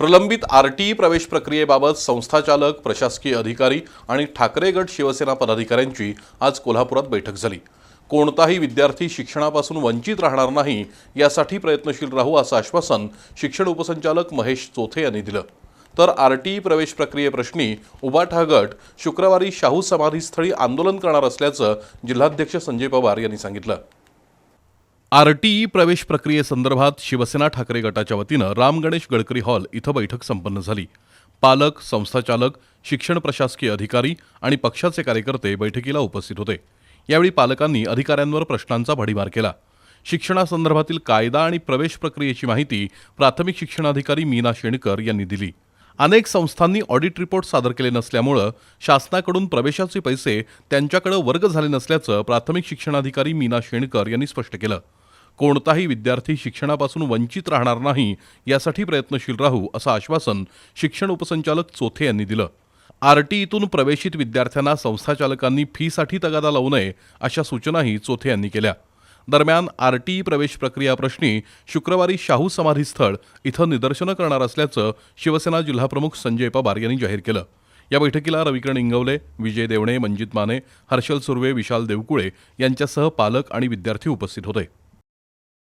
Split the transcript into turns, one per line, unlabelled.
प्रलंबित आरटीई प्रवेश प्रक्रियेबाबत संस्थाचालक प्रशासकीय अधिकारी आणि ठाकरे गट शिवसेना पदाधिकाऱ्यांची आज कोल्हापुरात बैठक झाली. कोणताही विद्यार्थी शिक्षणापासून वंचित राहणार नाही यासाठी प्रयत्नशील राहू असं आश्वासन शिक्षण उपसंचालक महेश चोथे यांनी दिलं. तर आरटीई प्रवेश प्रक्रियेप्रश्नी उबाठा गट शुक्रवारी शाहू समाधीस्थळी आंदोलन करणार असल्याचं जिल्हाध्यक्ष संजय पवार यांनी सांगितलं. आरटीई प्रवेश प्रक्रियेसंदर्भात शिवसेना ठाकरे गटाच्या वतीनं राम गणेश गडकरी हॉल इथं बैठक संपन्न झाली. पालक संस्थाचालक शिक्षण प्रशासकीय अधिकारी आणि पक्षाचे कार्यकर्ते बैठकीला उपस्थित होते. यावेळी पालकांनी अधिकाऱ्यांवर प्रश्नांचा भडीमार केला. शिक्षणासंदर्भातील कायदा आणि प्रवेश प्रक्रियेची माहिती प्राथमिक शिक्षणाधिकारी मीना शेणकर यांनी दिली. अनेक संस्थांनी ऑडिट रिपोर्ट सादर केले नसल्यामुळं शासनाकडून प्रवेशाचे पैसे त्यांच्याकडे वर्ग झाले नसल्याचं प्राथमिक शिक्षणाधिकारी मीना शेणकर यांनी स्पष्ट केलं. कोणताही विद्यार्थी शिक्षणापासून वंचित राहणार नाही यासाठी प्रयत्नशील राहू असं आश्वासन शिक्षण उपसंचालक चोथे यांनी दिलं. आरटीईतून प्रवेशित विद्यार्थ्यांना संस्थाचालकांनी फीसाठी तगादा लावू नये अशा सूचनाही चोथे यांनी केल्या. दरम्यान आरटीई प्रवेश प्रक्रिया प्रश्नी शुक्रवारी शाहू समाधीस्थळ इथं निदर्शनं करणार असल्याचं शिवसेना जिल्हाप्रमुख संजय पवार यांनी जाहीर केलं. या बैठकीला रविकरण इंगवले विजय देवणे मंजित माने हर्षल सुर्वे विशाल देवकुळे यांच्यासह पालक आणि विद्यार्थी उपस्थित होते.